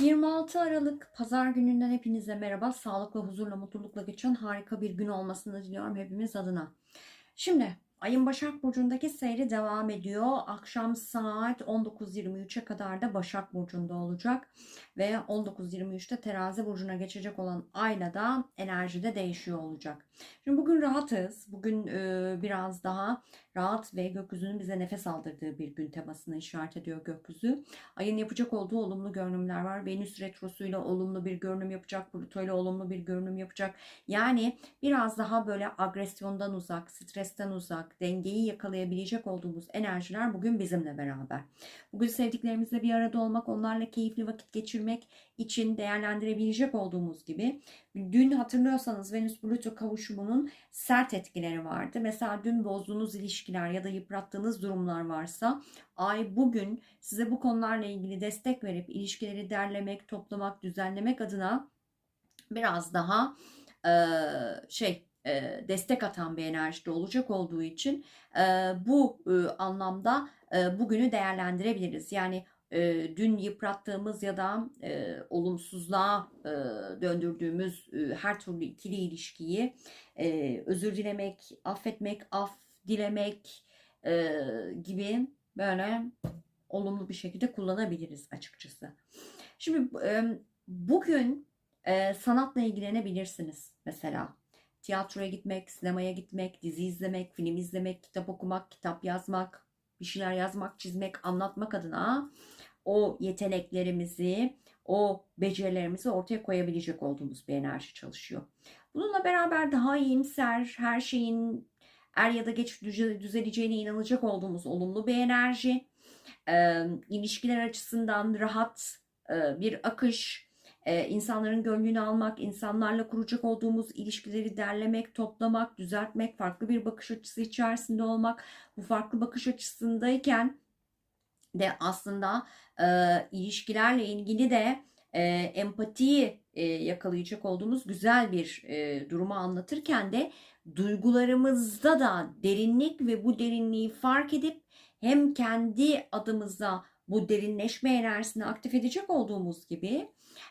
26 Aralık Pazar gününden hepinize merhaba. Sağlıkla, huzurla, mutlulukla geçen harika bir gün olmasını diliyorum hepimiz adına. Şimdi ayın Başak Burcu'ndaki seyri devam ediyor. Akşam saat 19.23'e kadar da Başak Burcu'nda olacak. Ve 19.23'te Terazi Burcu'na geçecek olan ayla da enerji de değişiyor olacak. Şimdi bugün rahatız. Bugün e, biraz daha rahat ve gökyüzünün bize nefes aldırdığı bir gün temasını işaret ediyor gökyüzü. Ayın yapacak olduğu olumlu görünümler var. Venüs retrosuyla olumlu bir görünüm yapacak. Pluto ile olumlu bir görünüm yapacak. Yani biraz daha böyle agresyondan uzak, stresten uzak, dengeyi yakalayabilecek olduğumuz enerjiler bugün bizimle beraber. Bugün sevdiklerimizle bir arada olmak, onlarla keyifli vakit geçirmek için değerlendirebilecek olduğumuz gibi dün hatırlıyorsanız Venüs Pluto kavuşumunun sert etkileri vardı. Mesela dün bozduğunuz ilişkiler ya da yıprattığınız durumlar varsa ay bugün size bu konularla ilgili destek verip ilişkileri derlemek, toplamak, düzenlemek adına biraz daha şey e, destek atan bir enerjide olacak olduğu için e, bu e, anlamda bugünü değerlendirebiliriz. Yani dün yıprattığımız ya da e, olumsuzluğa döndürdüğümüz her türlü ikili ilişkiyi özür dilemek, affetmek, af dilemek gibi böyle olumlu bir şekilde kullanabiliriz açıkçası. Şimdi bugün sanatla ilgilenebilirsiniz mesela. Tiyatroya gitmek, sinemaya gitmek, dizi izlemek, film izlemek, kitap okumak, kitap yazmak, bir şeyler yazmak, çizmek, anlatmak adına o yeteneklerimizi, o becerilerimizi ortaya koyabilecek olduğumuz bir enerji çalışıyor. Bununla beraber daha iyimser, her şeyin er ya da geç düzeleceğine inanacak olduğumuz olumlu bir enerji. İlişkiler açısından rahat bir akış, e, insanların gönlünü almak, insanlarla kuracak olduğumuz ilişkileri derlemek, toplamak, düzeltmek, farklı bir bakış açısı içerisinde olmak. Bu farklı bakış açısındayken de aslında e, ilişkilerle ilgili de e, empatiyi e, yakalayacak olduğumuz güzel bir e, durumu anlatırken de duygularımızda da derinlik ve bu derinliği fark edip hem kendi adımıza bu derinleşme enerjisini aktif edecek olduğumuz gibi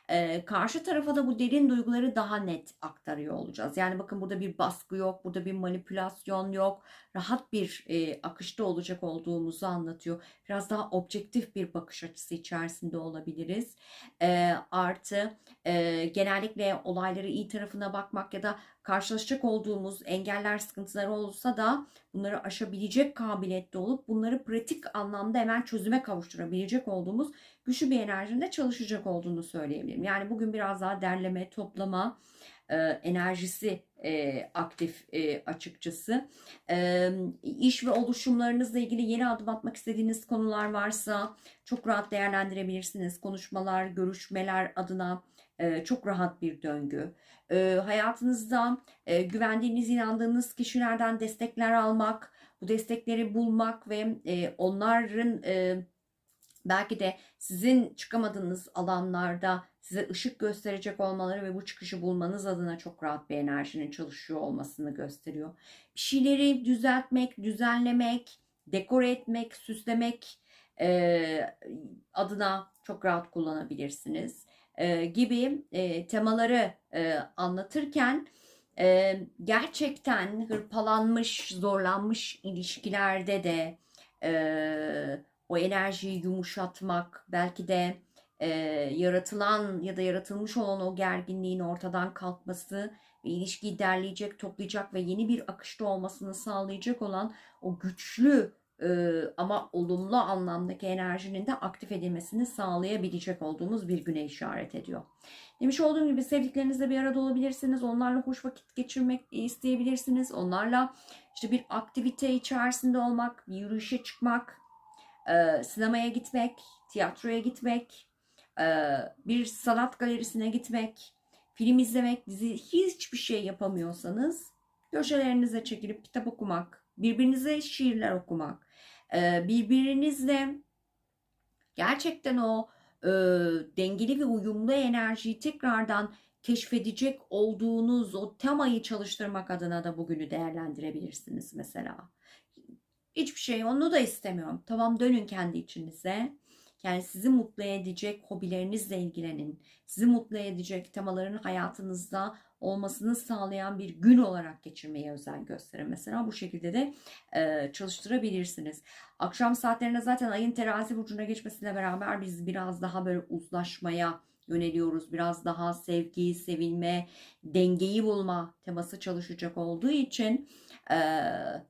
e, karşı tarafa da bu derin duyguları daha net aktarıyor olacağız. Yani bakın burada bir baskı yok, burada bir manipülasyon yok. Rahat bir e, akışta olacak olduğumuzu anlatıyor. Biraz daha objektif bir bakış açısı içerisinde olabiliriz. E, artı e, genellikle olayları iyi tarafına bakmak ya da karşılaşacak olduğumuz engeller, sıkıntılar olsa da bunları aşabilecek kabiliyette olup bunları pratik anlamda hemen çözüme kavuşturabilecek olduğumuz güçlü bir enerjinde çalışacak olduğunu söyleyebilirim. Yani bugün biraz daha derleme, toplama e, enerjisi e, aktif e, açıkçası. E, iş ve oluşumlarınızla ilgili yeni adım atmak istediğiniz konular varsa çok rahat değerlendirebilirsiniz. Konuşmalar, görüşmeler adına e, çok rahat bir döngü. E, hayatınızda e, güvendiğiniz, inandığınız kişilerden destekler almak, bu destekleri bulmak ve onların belki de sizin çıkamadığınız alanlarda size ışık gösterecek olmaları ve bu çıkışı bulmanız adına çok rahat bir enerjinin çalışıyor olmasını gösteriyor. Bir şeyleri düzeltmek, düzenlemek, dekore etmek, süslemek adına çok rahat kullanabilirsiniz e, gibi e, temaları e, anlatırken e, gerçekten hırpalanmış, zorlanmış ilişkilerde de e, o enerjiyi yumuşatmak, belki de e, yaratılan ya da yaratılmış olan o gerginliğin ortadan kalkması ve ilişkiyi derleyecek, toplayacak ve yeni bir akışta olmasını sağlayacak olan o güçlü ama olumlu anlamdaki enerjinin de aktif edilmesini sağlayabilecek olduğumuz bir güne işaret ediyor. Demiş olduğum gibi sevdiklerinizle bir arada olabilirsiniz. Onlarla hoş vakit geçirmek isteyebilirsiniz. Onlarla işte bir aktivite içerisinde olmak, bir yürüyüşe çıkmak, sinemaya gitmek, tiyatroya gitmek, bir sanat galerisine gitmek, film izlemek, dizi hiçbir şey yapamıyorsanız köşelerinize çekilip kitap okumak, birbirinize şiirler okumak, birbirinizle gerçekten o e, dengeli ve uyumlu enerjiyi tekrardan keşfedecek olduğunuz o temayı çalıştırmak adına da bugünü değerlendirebilirsiniz mesela. Hiçbir şey onu da istemiyorum. Tamam dönün kendi içinize Yani sizi mutlu edecek hobilerinizle ilgilenin. Sizi mutlu edecek temaların hayatınızda olmasını sağlayan bir gün olarak geçirmeye özen gösterin. Mesela bu şekilde de e, çalıştırabilirsiniz. Akşam saatlerinde zaten ayın terazi burcuna geçmesiyle beraber biz biraz daha böyle uzlaşmaya yöneliyoruz. Biraz daha sevgi, sevilme, dengeyi bulma teması çalışacak olduğu için e,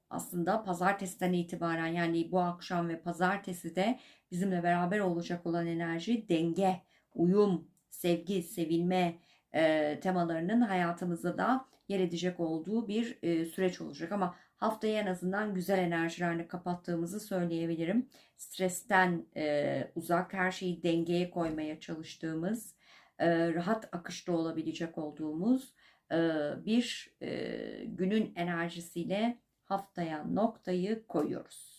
aslında pazartesiden itibaren yani bu akşam ve pazartesi de bizimle beraber olacak olan enerji denge, uyum, sevgi, sevilme e, temalarının hayatımızda da yer edecek olduğu bir e, süreç olacak. Ama haftayı en azından güzel enerjilerle kapattığımızı söyleyebilirim. Stresten e, uzak, her şeyi dengeye koymaya çalıştığımız, e, rahat akışta olabilecek olduğumuz e, bir e, günün enerjisiyle haftaya noktayı koyuyoruz.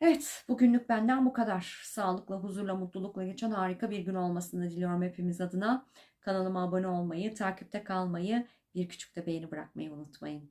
Evet, bugünlük benden bu kadar. Sağlıkla, huzurla, mutlulukla geçen harika bir gün olmasını diliyorum hepimiz adına. Kanalıma abone olmayı, takipte kalmayı, bir küçük de beğeni bırakmayı unutmayın.